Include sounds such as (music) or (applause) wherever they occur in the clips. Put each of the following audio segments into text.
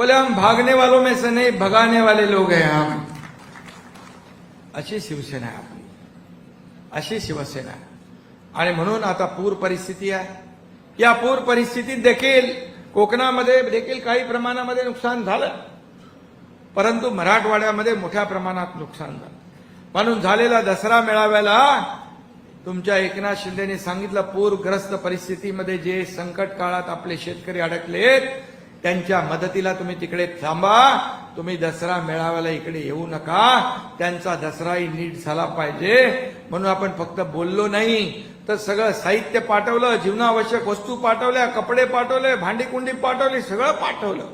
बोले हम भागने वालों में से नहीं भगाने वाले लोग हैं हम। अशी शिवसेना आहे आपली. अशी शिवसेना आहे. आणि म्हणून आता पूर परिस्थिती आहे. या पूर परिस्थितीत देखील कोकणामध्ये देखील काही प्रमाणामध्ये नुकसान झालं. परंतु मराठवाड्यामध्ये मोठ्या प्रमाणात नुकसान झालं. म्हणून झालेला दसरा मेळाव्याला तुमच्या एकनाथ शिंदेने सांगितलं पूरग्रस्त परिस्थितीमध्ये जे संकट काळात आपले शेतकरी अडकलेत त्यांच्या मदतीला तुम्ही तिकडे थांबा. तुम्ही दसरा मेळाव्याला इकडे येऊ नका. त्यांचा दसराही नीट झाला पाहिजे. म्हणून आपण फक्त बोललो नाही. तर सगळं साहित्य पाठवलं जीवनावश्यक वस्तू पाठवल्या कपडे पाठवले भांडीकुंडी पाठवली सगळं पाठवलं.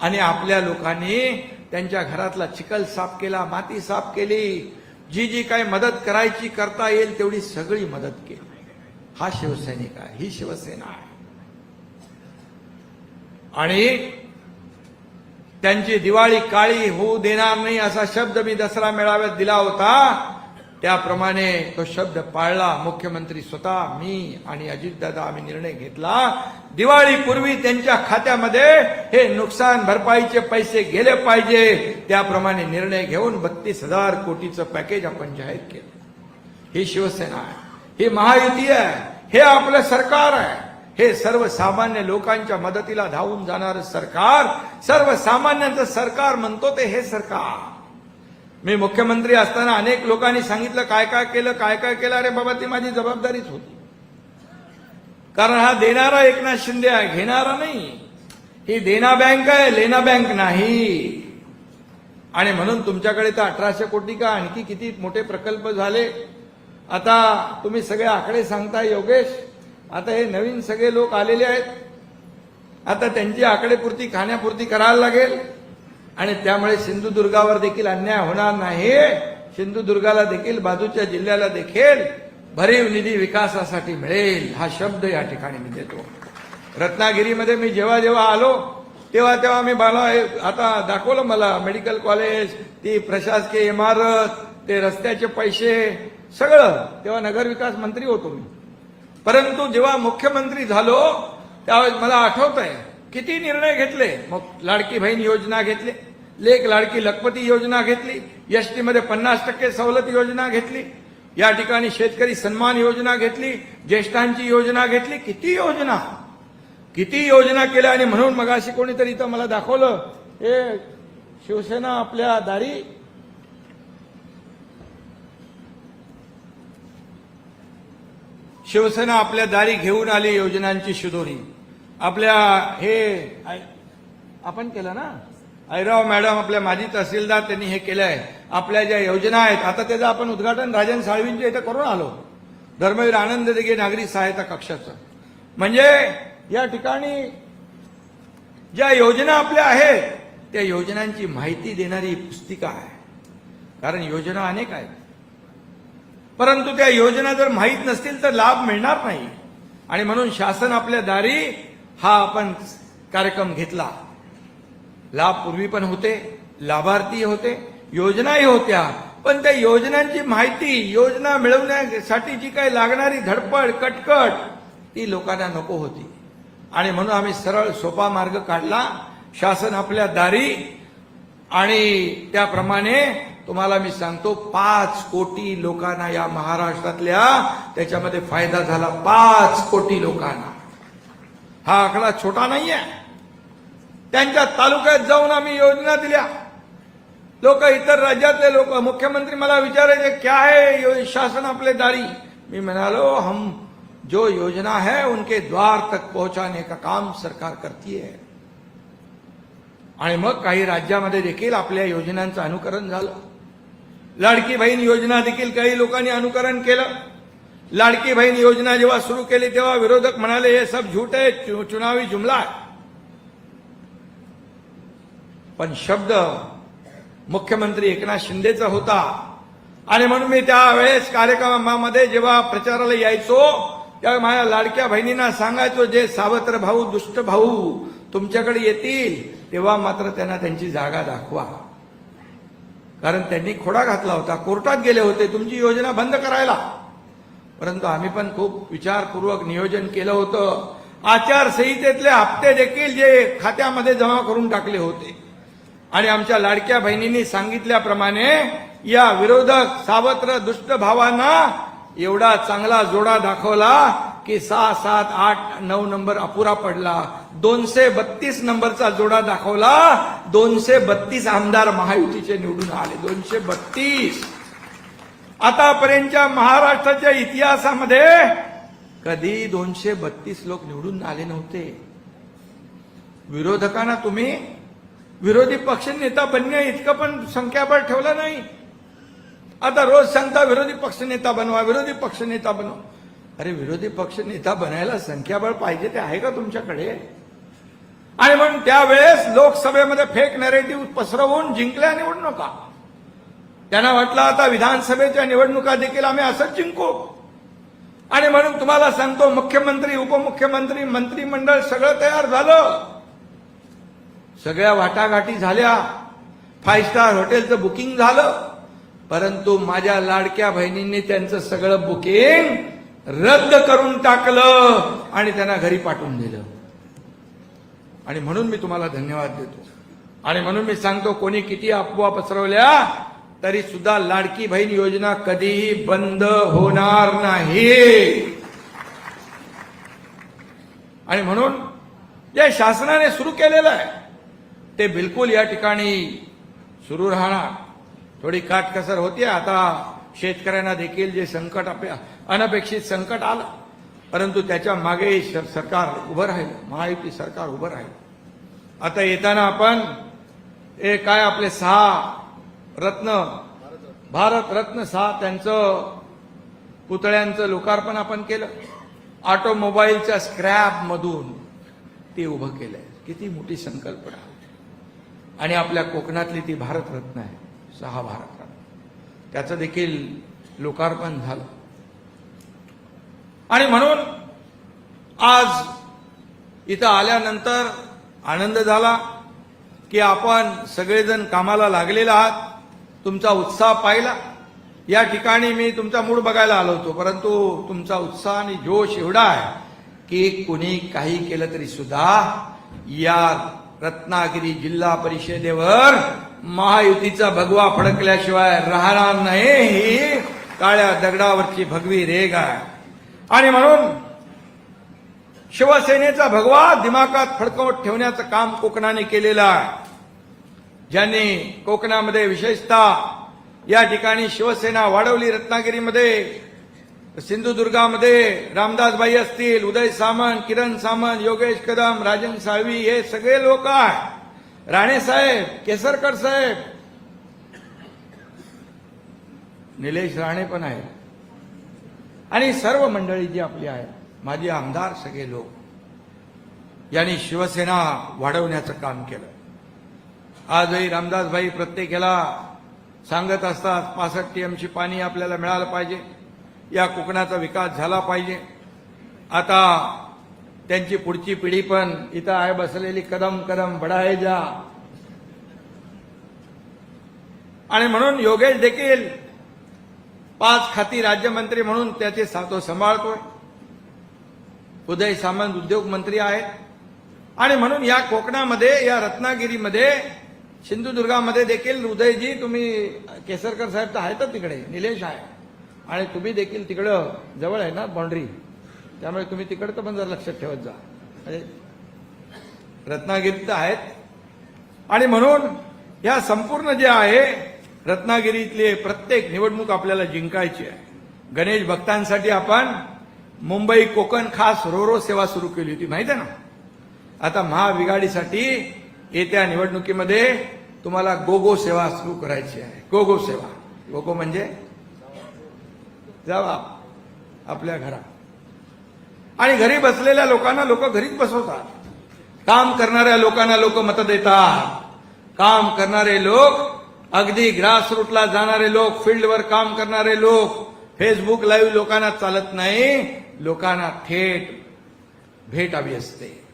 आणि आपल्या लोकांनी त्यांच्या घरातला चिखल साफ केला माती साफ केली. जी जी काही मदत करायची करता येईल तेवढी सगळी मदत केली. हा शिवसैनिक आहे ही शिवसेना आहे. आणि त्यांची दिवाळी काळी होऊ देणार नाही असा शब्द मी दसरा मेळाव्यात दिला होता. त्याप्रमाणे तो शब्द पाळला. मुख्यमंत्री स्वतः मी आणि अजितदादा आम्ही निर्णय घेतला. दिवाळीपूर्वी त्यांच्या खात्यामध्ये हे नुकसान भरपाईचे पैसे गेले पाहिजे. त्याप्रमाणे निर्णय घेऊन बत्तीस हजार कोटीचं पॅकेज आपण जाहीर केलं. ही शिवसेना आहे. ही महायुती आहे. हे आपलं सरकार आहे. हे सर्वसामान्य लोकांच्या मदतीला धावून जाणारं सरकार सर्वसामान्यांचं सरकार म्हणतो ते हे सरकार. मी मुख्यमंत्री असताना अनेक लोकांनी सांगितलं काय काय केलं काय काय केलं अरे बाबा ती माझी जबाबदारीच होती. कारण हा देणारा एकनाथ शिंदे आहे घेणारा नाही. ही देना बँक आहे लेना बँक नाही. आणि म्हणून तुमच्याकडे तर अठराशे कोटी का आणखी किती मोठे प्रकल्प झाले? आता तुम्ही सगळे आकडे सांगताय योगेश. आता हे नवीन सगळे लोक आलेले आहेत. आता त्यांची आकडेपुरती खाण्यापुरती करायला लागेल. आणि त्यामुळे सिंधुदुर्गावर देखील अन्याय होणार नाही. सिंधुदुर्गाला देखील बाजूच्या जिल्ह्याला देखील भरीव निधी विकासासाठी मिळेल हा शब्द या ठिकाणी मी देतो. रत्नागिरीमध्ये मी जेव्हा जेव्हा आलो तेव्हा तेव्हा मी मला आता दाखवलं मला मेडिकल कॉलेज ती प्रशासकीय इमारत ते रस्त्याचे पैसे सगळं. तेव्हा नगरविकास मंत्री होतो मी. परंतु जेव्हा मुख्यमंत्री झालो त्यावेळेस मला आठवत आहे किती निर्णय घेतले? मग लाडकी बहीण योजना घेतली लेख लाडकी लखपती योजना घेतली एसटीमध्ये पन्नास टक्के सवलत योजना घेतली या ठिकाणी शेतकरी सन्मान योजना घेतली ज्येष्ठांची योजना घेतली किती योजना? किती योजना केल्या? आणि म्हणून मग अशी कोणीतरी इथं मला दाखवलं हे शिवसेना आपल्या दारी शिवसेना आपल्या दारी घेऊन आली योजनांची शिदोरी. आपल्या हे आय- आपण केलं ना? ऐराव मॅडम आपल्या माजी तहसीलदार त्यांनी हे केलंय. आपल्या ज्या योजना आहेत आता त्याचं आपण उद्घाटन राजन साळवींच्या इथं करून आलो. धर्मवीर आनंद दिघे नागरी सहायता कक्षाचं. म्हणजे या ठिकाणी ज्या योजना आपल्या आहेत त्या योजनांची माहिती देणारी पुस्तिका आहे. कारण योजना अनेक आहेत. परंतु त्या योजना जर माहीत नसतील तर लाभ मिळणार नाही. आणि म्हणून शासन आपल्या दारी हा आपण कार्यक्रम घेतला. लाभ पूर्वी पण होते लाभार्थी होते योजनाही होत्या. पण त्या योजनांची माहिती योजना मिळवण्यासाठी जी काही लागणारी धडपड कटकट ती लोकांना नको होती. आणि म्हणून आम्ही सरळ सोपा मार्ग काढला. शासन आपल्या दारी आणि त्याप्रमाणे तुम्हाला मी सांगतो पाच कोटी लोकांना या महाराष्ट्रातल्या त्याच्यामध्ये फायदा झाला. पाच कोटी लोकांना. हा आकडा छोटा नाहीये. त्यांच्या तालुक्यात जाऊन आम्ही योजना दिल्या. लोक इतर राज्यातले लोक मुख्यमंत्री मला विचारायचे क्या है शासन आपले दारी? मी म्हणालो हम जो योजना है उनके द्वार तक पोहोचाने का काम सरकार करती है. आणि मग काही राज्यामध्ये देखील आपल्या योजनांचं अनुकरण झालं. लाडकी बहीण योजना देखील काही लोकांनी अनुकरण केलं. लाडकी बहीण योजना जेव्हा सुरू केली तेव्हा विरोधक म्हणाले हे सब झूट आहे चु- चुनावी जुमला आहे. पण शब्द मुख्यमंत्री एकनाथ शिंदेचा होता. आणि म्हणून मी त्यावेळेस कार्यक्रमामध्ये जेव्हा प्रचाराला यायचो त्यावेळी माझ्या लाडक्या बहिणींना सांगायचो जे सावत्र भाऊ दुष्ट भाऊ तुमच्याकडे येतील तेव्हा मात्र त्यांना त्यांची जागा दाखवा. कारण त्यांनी खोडा घातला होता. कोर्टात गेले होते. तुमची योजना बंद करायला. परंतु आम्ही पण खूप विचारपूर्वक नियोजन केलं होतं. आचारसंहितेतले हप्ते देखील जे खात्यामध्ये जमा करून टाकले होते. आणि आमच्या लाडक्या बहिणींनी सांगितल्याप्रमाणे या विरोधक सावत्र दुष्ट भावांना एवढा चांगला जोडा दाखवला. की सहा सात आठ नऊ नंबर अपुरा पडला. दोनशे बत्तीस नंबरचा जोडा दाखवला. दोनशे बत्तीस आमदार महायुतीचे निवडून आले. दोनशे बत्तीस. आतापर्यंतच्या महाराष्ट्राच्या इतिहासामध्ये कधी दोनशे बत्तीस लोक निवडून आले नव्हते. विरोधकांना तुम्ही विरोधी पक्ष नेता बनणे इतकं पण संख्याबळ ठेवलं नाही. आता रोज सांगता विरोधी पक्ष नेता बनवा विरोधी पक्ष नेता बनवा. अरे विरोधी पक्ष नेता बनायला संख्याबळ पाहिजे ते आहे का तुमच्याकडे? आणि म्हणून त्यावेळेस लोकसभेमध्ये फेक नॅरेटिव्ह पसरवून जिंकल्या निवडणुका. त्यांना वाटलं आता विधानसभेच्या निवडणुका देखील आम्ही असंच जिंकू. आणि म्हणून तुम्हाला सांगतो मुख्यमंत्री उपमुख्यमंत्री मंत्रिमंडळ सगळं तयार झालं. सगळ्या वाटाघाटी झाल्या. फाईव्ह स्टार हॉटेलचं बुकिंग झालं. परंतु माझ्या लाडक्या बहिणींनी त्यांचं सगळं बुकिंग रद्द करून टाकलं आणि त्यांना घरी पाठवून दिलं. आणि म्हणून मी तुम्हाला धन्यवाद देतो. आणि म्हणून मी सांगतो कोणी किती अफवा पसरवल्या तरी सुद्धा लाडकी बहीण योजना कधीही बंद होणार नाही. आणि म्हणून जे शासनाने सुरू केलेलं आहे ते बिलकुल या ठिकाणी सुरू राहणार. थोडी काटकसर होती आता शेतकऱ्यांना देखील जे संकट आपल्या अनपेक्षित संकट आलं. परंतु त्याच्यामागे सरकार उभं राहिलं. महायुती सरकार उभं राहिलं. आता येताना आपण हे काय आपले सहा रत्न भारत रत्न सहा त्यांचं पुतळ्यांचं लोकार्पण आपण केलं. ऑटोमोबाईलच्या स्क्रॅपमधून ते उभं केलंय. किती मोठी संकल्पना. आणि आपल्या कोकणातली ती भारतरत्न आहे. सहा भारतरत्न त्याचं देखील लोकार्पण झालं. आणि म्हणून आज इथं आल्यानंतर आनंद झाला की आपण सगळेजण कामाला लागलेला आहात. तुमचा उत्साह पाहिला. या ठिकाणी मी तुमचा मूड बघायला आलो होतो परंतु तुमचा उत्साह आणि जोश एवढा आहे की कुणी काही केलं तरी सुद्धा या रत्नागिरी जिल्हा परिषदेवर महायुतीचा भगवा फडकल्याशिवाय राहणार नाही. ही काळ्या दगडावरची भगवी रेग आहे. आणि म्हणून शिवसेनेचा भगवा दिमागात फडकवत ठेवण्याचं काम कोकणाने केलेलं आहे. ज्यांनी कोकणामध्ये विशेषतः या ठिकाणी शिवसेना वाढवली रत्नागिरीमध्ये सिंधुदुर्गामध्ये रामदासबाई असतील उदय सामंत किरण सामंत योगेश कदम राजन साळवी हे सगळे लोक आहे राणे साहेब केसरकर साहेब निलेश राणे पण आहेत. आणि सर्व मंडळी जी आपली आहे माझे आमदार सगळे लोक यांनी शिवसेना वाढवण्याचं काम केलं. आजही रामदासभाई प्रत्येकाला सांगत असतात पासष्ट टीएमची पाणी आपल्याला मिळालं पाहिजे या कोकणाचा विकास झाला पाहिजे. आता त्यांची पुढची पिढी पण इथं आहे बसलेली कदम कदम बढाए जा. आणि म्हणून योगेश देखील पाच खाती राज्यमंत्री म्हणून त्याचे तो सांभाळतोय. उदय सामंत उद्योग मंत्री आहेत. आणि म्हणून या कोकणामध्ये या रत्नागिरीमध्ये सिंधुदुर्गामध्ये देखील उदयजी तुम्ही केसरकर साहेब तर आहेतच तिकडे निलेश आहे. आणि तुम्ही देखील तिकडं जवळ आहे ना बाउंड्री. त्यामुळे तुम्ही तिकडचं पण जर लक्षात ठेवत जा. म्हणजे रत्नागिरीत तर आहेत. आणि म्हणून या संपूर्ण जे आहे रत्नागिरीतले प्रत्येक निवडणूक आपल्याला जिंकायची आहे. गणेश भक्तांसाठी आपण मुंबई कोकण खास रोरो सेवा सुरू केली होती माहिती आहे ना? आता महाविघाडीसाठी येत्या निवडणुकीमध्ये तुम्हाला गोगो सेवा सुरू करायची आहे. गोगो सेवा. गोगो म्हणजे जावा आपल्या घरात आणि घरी बसलेल्या लोकांना लोक घरीच बसवतात. काम करणाऱ्या लोकांना लोक मत देतात. काम करणारे लोक अगदी ग्रासरूटला जाणारे लोक फील्डवर काम करणारे लोक फेसबुक लाईव्ह लोकांना चालत नाही. लोकांना थेट भेट हवी असते.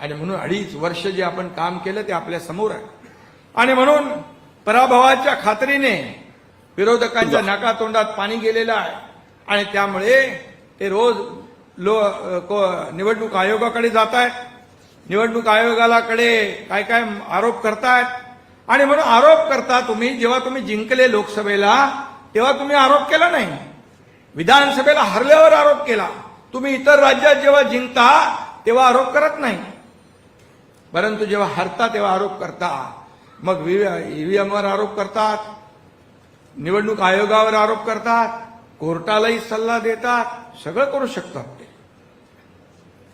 आणि म्हणून अडीच वर्ष जे आपण काम केलं ते आपल्यासमोर आहे. आणि म्हणून पराभवाच्या खात्रीने विरोधकांच्या नाकातोंडात पाणी गेलेलं आहे. आणि त्यामुळे ते रोज लो निवडणूक आयोगाकडे जात आहेत निवडणूक आयोगालाकडे काय काय आरोप करतायत. आणि म्हणून आरोप करता तुम्ही जेव्हा तुम्ही जिंकले लोकसभेला तेव्हा तुम्ही आरोप केला नाही. विधानसभेला हरल्यावर आरोप केला. तुम्ही इतर राज्यात जेव्हा जिंकता तेव्हा आरोप करत नाही. परंतु जेव्हा हरता तेव्हा आरोप करता. मग ईव्हीएमवर आरोप करतात. निवडणूक आयोगावर आरोप करतात. कोर्टालाही सल्ला देतात. सगळं करू शकतात ते.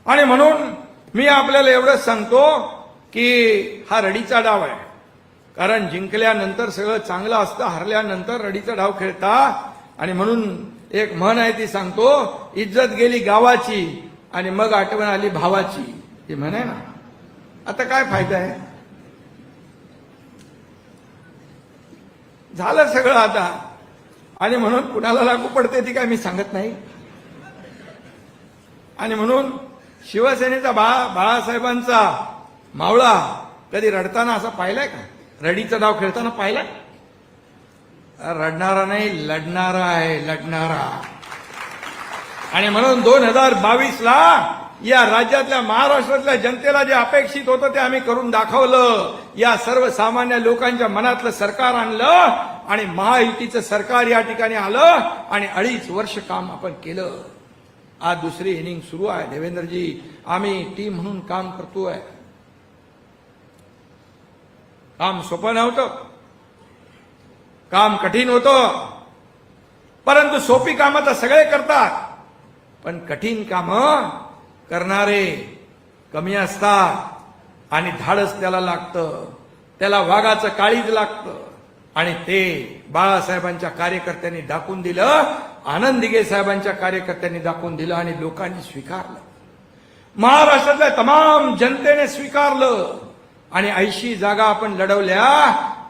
आणि म्हणून मी आपल्याला एवढंच सांगतो की हा रडीचा डाव आहे. कारण जिंकल्यानंतर सगळं चांगलं असतं हरल्यानंतर रडीचा डाव खेळता. आणि म्हणून एक म्हण आहे ती सांगतो इज्जत गेली गावाची आणि मग आठवण आली भावाची. ही म्हण आहे ना. आता काय फायदा आहे? झालं सगळं आता. आणि म्हणून कुणाला लागू पडते ती काय मी सांगत नाही. आणि म्हणून शिवसेनेचा बाळा बाळासाहेबांचा मावळा कधी रडताना असा पाहिलाय का? रडीचा डाव खेळताना पाहिला? रडणारा नाही लढणारा आहे लढणारा. आणि म्हणून दोन हजार बावीस ला या राज्यातल्या महाराष्ट्रातल्या जनतेला जे अपेक्षित होतं ते आम्ही करून दाखवलं. या सर्वसामान्य लोकांच्या मनातलं सरकार आणलं आणि महायुतीचं सरकार या ठिकाणी आलं आणि अडीच वर्ष काम आपण केलं. आज दुसरी इनिंग सुरू आहे. देवेंद्रजी आम्ही टीम म्हणून काम करतोय. काम सोपं नव्हतं. काम कठीण होतं. परंतु सोपी कामं तर सगळे करतात. पण कठीण कामं करणारे कमी असतात. आणि धाडस त्याला लागतं. त्याला वाघाचं काळीज लागतं. आणि ते बाळासाहेबांच्या कार्यकर्त्यांनी दाखवून दिलं आनंद साहेबांच्या कार्यकर्त्यांनी दाखवून दिलं आणि लोकांनी स्वीकारलं. महाराष्ट्रातल्या तमाम जनतेने स्वीकारलं. आणि ऐंशी जागा आपण लढवल्या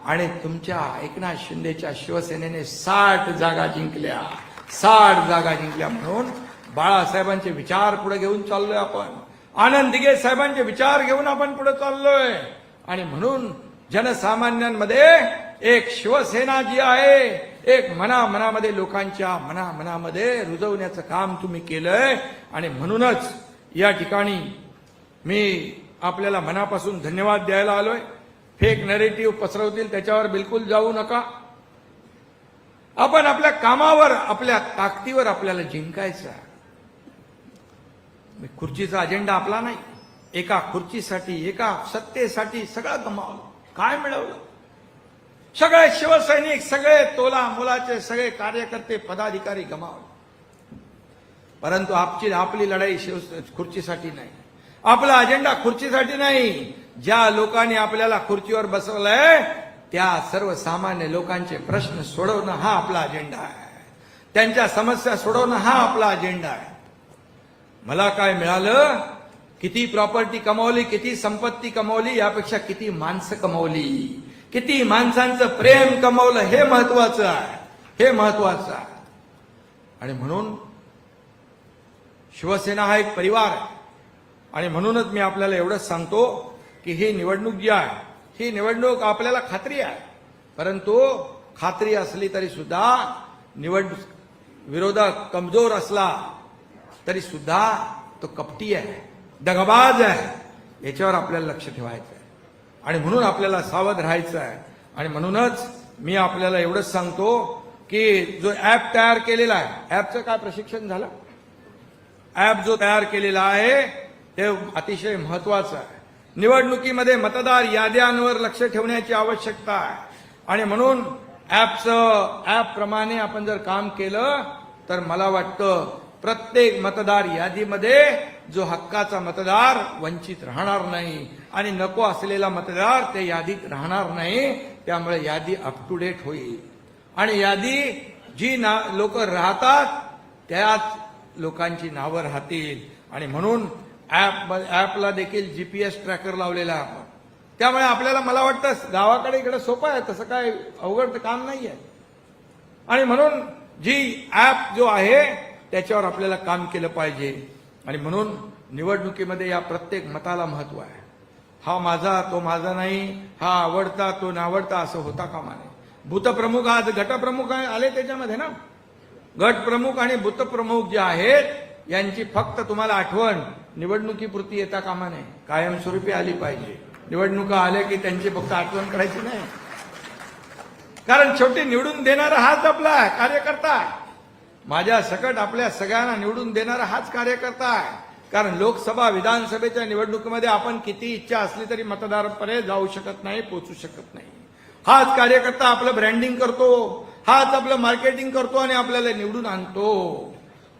आणि तुमच्या एकनाथ शिंदेच्या शिवसेनेने साठ जागा जिंकल्या. साठ जागा जिंकल्या म्हणून बाळासाहेबांचे विचार पुढे घेऊन चाललोय आपण. आनंद दिघे साहेबांचे विचार घेऊन आपण पुढे चाललोय. आणि म्हणून जनसामान्यांमध्ये एक शिवसेना जी आहे एक मना मनामध्ये लोकांच्या मना मनामध्ये रुजवण्याचं काम तुम्ही केलंय. आणि म्हणूनच या ठिकाणी मी आपल्याला मनापासून धन्यवाद द्यायला आलोय. फेक नरेटिव्ह पसरवतील त्याच्यावर बिलकुल जाऊ नका. आपण आपल्या कामावर आपल्या ताकदीवर आपल्याला जिंकायचं आहे. खुर्चीचा अजेंडा आपला नाही. एका खुर्चीसाठी एका सत्तेसाठी सगळं गमावलं. काय मिळवलं? सगळे शिवसैनिक सगळे तोला मुलाचे सगळे कार्यकर्ते पदाधिकारी गमावले. परंतु आपची आपली लढाई शिव खुर्चीसाठी नाही. आपला अजेंडा खुर्चीसाठी नाही. ज्या लोकांनी आपल्याला खुर्चीवर बसवलंय त्या सर्वसामान्य लोकांचे प्रश्न सोडवणं हा आपला अजेंडा आहे. त्यांच्या समस्या सोडवणं हा आपला अजेंडा आहे. मला काय मिळालं? किती प्रॉपर्टी कमावली किती संपत्ती कमावली यापेक्षा किती माणसं कमावली? किती माणसांचं प्रेम कमावलं? हे महत्वाचं आहे. हे महत्वाचं आहे. आणि म्हणून शिवसेना हा एक परिवार आहे. आणि म्हणूनच मी आपल्याला एवढंच सांगतो की ही निवडणूक जी आहे ही निवडणूक आपल्याला खात्री आहे. परंतु खात्री असली तरी सुद्धा निवड विरोधक कमजोर असला तरी सुद्धा तो कपटी आहे दगबाज आहे. याच्यावर आपल्याला लक्ष ठेवायचं आहे आणि म्हणून आपल्याला सावध राहायचं आहे आणि म्हणूनच मी आपल्याला एवढंच सांगतो की जो ऍप तयार केलेला आहे ऍपचं काय प्रशिक्षण झालं? ऍप जो तयार केलेला आहे हे अतिशय महत्वाचं आहे. निवडणुकीमध्ये मतदार याद्यांवर लक्ष ठेवण्याची आवश्यकता आहे. आणि म्हणून ऍपचं ॲपप्रमाणे आपण जर काम केलं तर मला वाटतं प्रत्येक मतदार यादीमध्ये जो हक्काचा मतदार वंचित राहणार नाही आणि नको असलेला मतदार ते यादीत राहणार नाही त्यामुळे यादी अप टू डेट होईल. आणि यादी जी ना लोक राहतात त्याच लोकांची नावं राहतील. आणि म्हणून ॲप ॲपला देखील जी पी एस ट्रॅकर लावलेला आहे आपण. त्यामुळे आपल्याला मला वाटतं गावाकडे इकडे सोपं आहे तसं काय अवघड काम नाही आहे आणि म्हणून जी ॲप जो आहे त्याच्यावर आपल्याला काम केलं पाहिजे. आणि म्हणून निवडणुकीमध्ये या प्रत्येक मताला महत्त्व आहे. हा माझा तो माझा नाही हा आवडता तो नावडता असं होता कामा नये. भूतप्रमुख आज गटप्रमुख आहे आले त्याच्यामध्ये ना? गट प्रमुख आणि भूतप्रमुख जे आहेत यांची फक्त तुम्हाला आठवण निवडणुकीपुरती येता कामा नये. कायमस्वरूपी आली पाहिजे. निवडणुका आल्या की त्यांची फक्त आठवण करायची नाही. कारण शेवटी निवडून देणारा हाच आपला कार्यकर्ता. माझ्या सकट आपल्या सगळ्यांना निवडून देणारा हाच कार्यकर्ता. आहे कारण लोकसभा विधानसभेच्या निवडणुकीमध्ये आपण किती इच्छा असली तरी मतदारापर्यंत जाऊ शकत नाही पोचू शकत नाही. हाच कार्यकर्ता आपलं ब्रँडिंग करतो. हाच आपलं मार्केटिंग करतो आणि आपल्याला निवडून आणतो.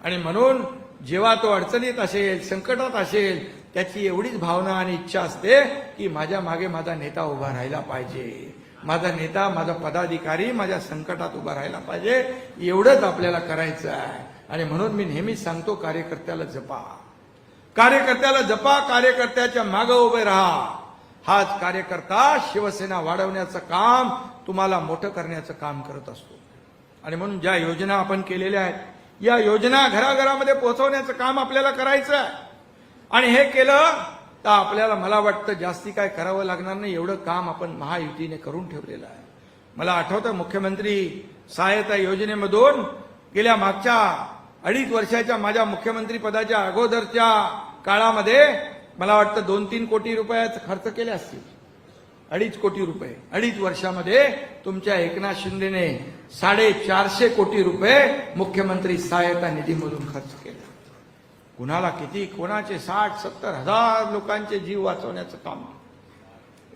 आणि म्हणून जेव्हा तो अडचणीत असेल संकटात असेल त्याची एवढीच भावना आणि इच्छा असते की माझ्या मागे माझा नेता उभा राहायला पाहिजे. माझा नेता माझा पदाधिकारी माझ्या संकटात उभा राहायला पाहिजे. एवढंच आपल्याला करायचं आहे. आणि म्हणून मी नेहमीच सांगतो कार्यकर्त्याला जपा. कार्यकर्त्याला जपा कार्यकर्त्याच्या मागं उभे राहा. हाच कार्यकर्ता शिवसेना वाढवण्याचं काम तुम्हाला मोठं करण्याचं काम करत असतो. आणि म्हणून ज्या योजना आपण केलेल्या आहेत या योजना घराघरामध्ये पोहोचवण्याचं काम आपल्याला करायचं आहे. आणि हे केलं तर आपल्याला मला वाटतं जास्ती काय करावं लागणार नाही एवढं काम आपण महायुतीने करून ठेवलेलं आहे. मला आठवतं मुख्यमंत्री सहायता योजनेमधून गेल्या मागच्या अडीच वर्षाच्या माझ्या मुख्यमंत्री पदाच्या अगोदरच्या काळामध्ये मला वाटतं दोन तीन कोटी रुपयाचा खर्च केले असतील. अडीच कोटी रुपये. अडीच वर्षामध्ये तुमच्या एकनाथ शिंदेने साडेचारशे कोटी रुपये मुख्यमंत्री सहायता निधीमधून खर्च केला. कुणाला किती कोणाचे साठ सत्तर हजार लोकांचे जीव वाचवण्याचं काम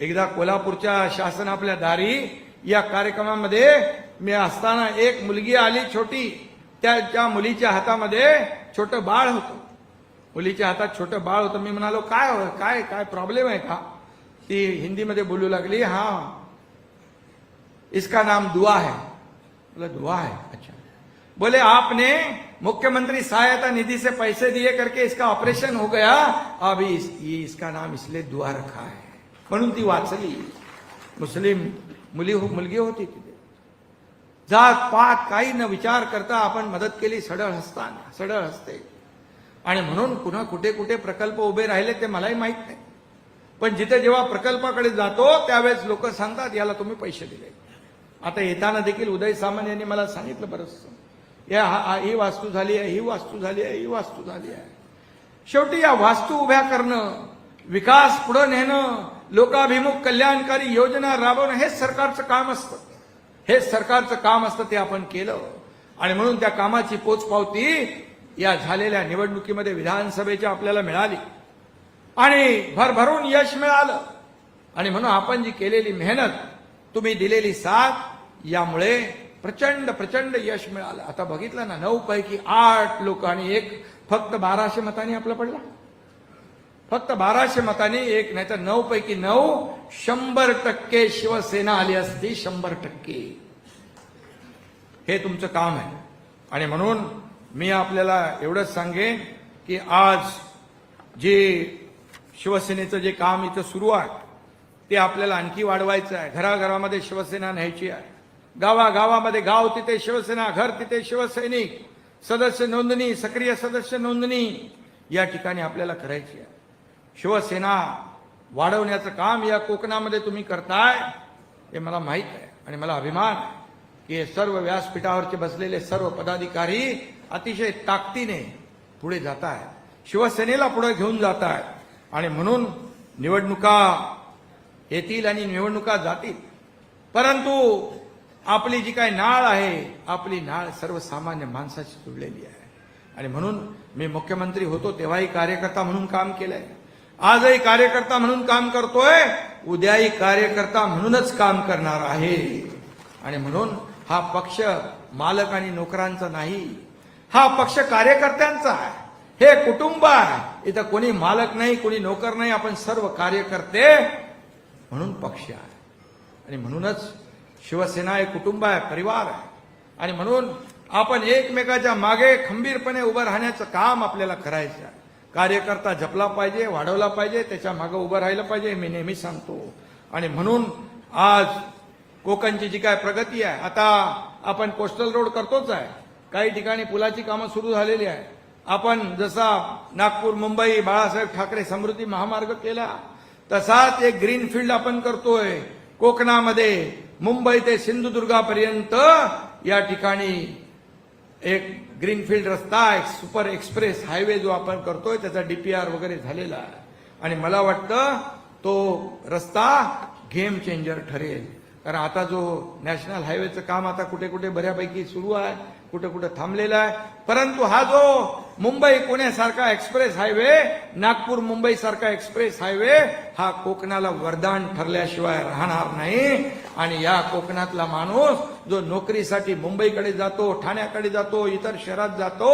एकदा कोल्हापूरच्या शासन आपल्या दारी या कार्यक्रमामध्ये मी असताना एक मुलगी आली छोटी. त्या त्या मुलीच्या हातामध्ये छोटं बाळ होतं. मुलीच्या हातात छोटं बाळ होतं. मी म्हणालो काय हो- काय काय प्रॉब्लेम आहे का? ती हिंदीमध्ये बोलू लागली हा. इसका नाम दुआ है. बोला दुआ है? अच्छा. बोले आपने मुख्यमंत्री सहायता निधि से पैसे दिए करके इसका ऑपरेशन हो गया अब इस, ये इसका नाम इसलिए दुआ रखा है। म्हणून ती वाचली. मुस्लिम मुली हो, मुलगी होती तिथे जात पात काही न विचार करता आपण मदत केली सडळ हसताना सडळ हसते. आणि म्हणून पुन्हा कुठे कुठे प्रकल्प उभे राहिले ते मलाही माहीत नाही. पण जिथे जेव्हा प्रकल्पाकडे जातो त्यावेळेस लोक सांगतात याला तुम्ही पैसे दिले. आता येताना देखील उदय सामंत यांनी मला सांगितलं बरंच. या हा- हा- ही वास्तू झाली आहे ही वास्तू झाली आहे ही वास्तू झाली आहे. शेवटी या वास्तू उभ्या करणं विकास पुढे नेणं लोकाभिमुख कल्याणकारी योजना राबवणं हेच सरकारचं काम असतं. हेच सरकारचं काम असतं ते आपण केलं. आणि म्हणून त्या कामाची पोचपावती या झालेल्या निवडणुकीमध्ये विधानसभेच्या आपल्याला मिळाली. आणि भरभरून यश मिळालं. आणि म्हणून आपण जी केलेली मेहनत तुम्ही दिलेली साथ यामुळे प्रचंड प्रचंड यश मिळालं. आता बघितलं ना नऊ पैकी आठ लोक आणि एक फक्त बाराशे मतांनी आपला पडला. फक्त बाराशे मतांनी एक नाही तर नऊ पैकी नऊ शंभर टक्के शिवसेना आली असती शंभर टक्के. हे तुमचं काम आहे. आणि म्हणून मी आपल्याला एवढंच सांगेन की आज जे शिवसेनेचं जे काम इथं सुरू आहे ते आपल्याला आणखी वाढवायचं आहे. घराघरामध्ये शिवसेना न्यायची आहे. गावागावामध्ये गाव तिथे शिवसेना घर तिथे शिवसैनिक सदस्य नोंदणी सक्रिय सदस्य नोंदणी या ठिकाणी आपल्याला करायची आहे. शिवसेना वाढवण्याचं काम या कोकणामध्ये तुम्ही करताय हे मला माहीत आहे आणि मला अभिमान आहे की हे सर्व व्यासपीठावरचे बसलेले सर्व पदाधिकारी अतिशय ताकदीने पुढे जात आहेत शिवसेनेला पुढे घेऊन जात आहेत आणि म्हणून निवडणुका येतील आणि निवडणुका जातील. परंतु आपली जी काही नाळ आहे आपली नाळ सर्वसामान्य माणसाशी जुळलेली आहे. आणि म्हणून मी मुख्यमंत्री होतो तेव्हाही कार्यकर्ता म्हणून काम केलंय. आजही कार्यकर्ता म्हणून काम करतोय उद्याही कार्यकर्ता म्हणूनच काम करणार आहे. आणि म्हणून हा पक्ष मालक आणि नोकरांचा नाही हा पक्ष कार्यकर्त्यांचा आहे. हे कुटुंब आहे. इथं कोणी मालक नाही कोणी नोकर नाही आपण सर्व कार्यकर्ते म्हणून पक्ष आहे. आणि म्हणूनच शिवसेना हे कुटुंब आहे परिवार आहे. आणि म्हणून आपण एकमेकाच्या मागे खंबीरपणे उभं राहण्याचं काम आपल्याला करायचं आहे. कार्यकर्ता जपला पाहिजे वाढवला पाहिजे त्याच्यामागे उभं राहिलं पाहिजे मी नेहमी सांगतो. आणि म्हणून आज कोकणची जी काय प्रगती आहे आता आपण कोस्टल रोड करतोच आहे. काही ठिकाणी पुलाची कामं सुरू झालेली आहे. आपण जसा नागपूर मुंबई बाळासाहेब ठाकरे समृद्धी महामार्ग केला तसाच एक ग्रीनफील्ड आपण करतोय. कोकणामध्ये मुंबई ते सिंधुदुर्गापर्यंत या ठिकाणी एक ग्रीनफील्ड रस्ता एक सुपर एक्सप्रेस हायवे जो आपण करतोय त्याचा डीपीआर वगैरे झालेला आहे. आणि मला वाटतं तो रस्ता गेम चेंजर ठरेल. कारण आता जो नॅशनल हायवेचं काम आता कुठे कुठे बऱ्यापैकी सुरू आहे कुठं कुठं थांबलेला आहे. परंतु हा जो मुंबई पुण्यासारखा एक्सप्रेस हायवे नागपूर मुंबई सारखा एक्सप्रेस हायवे हा कोकणाला वरदान ठरल्याशिवाय राहणार नाही. आणि या कोकणातला माणूस जो नोकरीसाठी मुंबईकडे जातो ठाण्याकडे जातो इतर शहरात जातो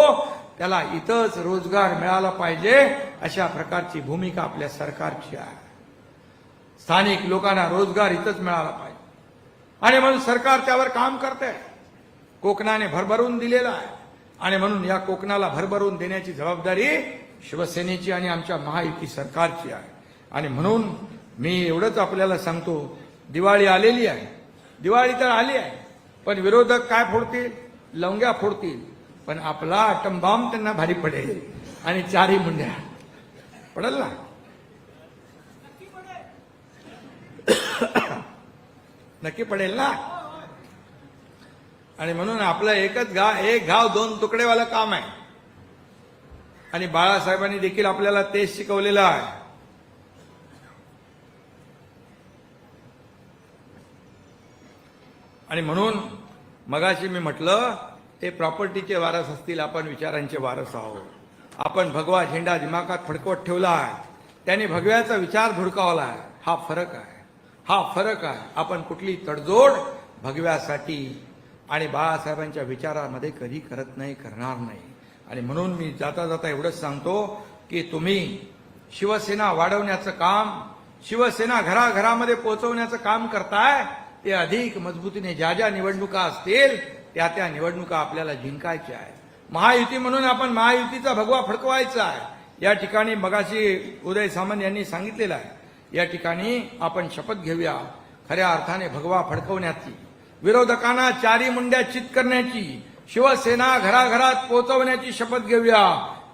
त्याला इथंच रोजगार मिळाला पाहिजे अशा प्रकारची भूमिका आपल्या सरकारची आहे. स्थानिक लोकांना रोजगार इथंच मिळाला पाहिजे. आणि म्हणून सरकार त्यावर काम करते कोकणाने भरभरून दिलेला आहे. आणि म्हणून या कोकणाला भरभरून देण्याची जबाबदारी शिवसेनेची आणि आमच्या महायुती सरकारची आहे. आणि म्हणून मी एवढंच आपल्याला सांगतो दिवाळी आलेली आहे. दिवाळी तर आली आहे पण विरोधक काय फोडतील? लवंग्या फोडतील. पण आपला अटंबाम त्यांना भारी पडेल. आणि चारही मुंड्या. पडेल ना? (coughs) नक्की पडेल ना? आणि म्हणून आपलं एकच गाव एक गाव दोन तुकडेवालं काम आहे. आणि बाळासाहेबांनी देखील आपल्याला तेच शिकवलेलं आहे. आणि म्हणून मगाशी मी म्हटलं ते प्रॉपर्टीचे वारस असतील आपण विचारांचे वारस आहोत. आपण भगवा झेंडा दिमागात फडकवत ठेवला आहे. त्याने भगव्याचा विचार धुडकावला आहे. हा फरक आहे. हा फरक आहे. आपण कुठली तडजोड भगव्यासाठी आणि बाळासाहेबांच्या विचारामध्ये कधी करत नाही करणार नाही. आणि म्हणून मी जाता जाता एवढंच सांगतो की तुम्ही शिवसेना वाढवण्याचं काम शिवसेना घराघरामध्ये पोहोचवण्याचं काम करताय ते अधिक मजबूतीने ज्या ज्या निवडणुका असतील त्या त्या निवडणुका आपल्याला जिंकायच्या आहे महायुती म्हणून आपण महायुतीचा भगवा फडकवायचा आहे. या ठिकाणी मगाशी उदय सामंत यांनी सांगितलेलं आहे. या ठिकाणी आपण शपथ घेऊया. खऱ्या अर्थाने भगवा फडकवण्याची. विरोधकांना चारी मुंड्या चित करण्याची शिवसेना घराघरात पोहोचवण्याची शपथ घेऊया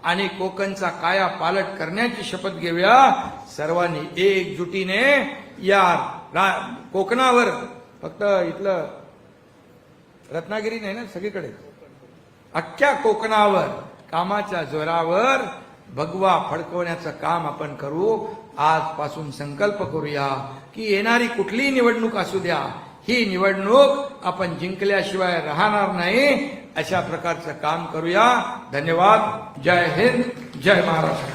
आणि कोकणचा काया पालट करण्याची शपथ घेऊया. सर्वांनी एकजुटीने या कोकणावर फक्त इथलं रत्नागिरी नाही ना सगळीकडे. अख्ख्या कोकणावर कामाच्या जोरावर भगवा फडकवण्याचं काम आपण करू. आजपासून संकल्प करूया की येणारी कुठलीही निवडणूक असू द्या. ही निवडणूक आपण जिंकल्याशिवाय राहणार नाही. अशा प्रकारचं काम करूया. धन्यवाद. जय हिंद. जय महाराष्ट्र.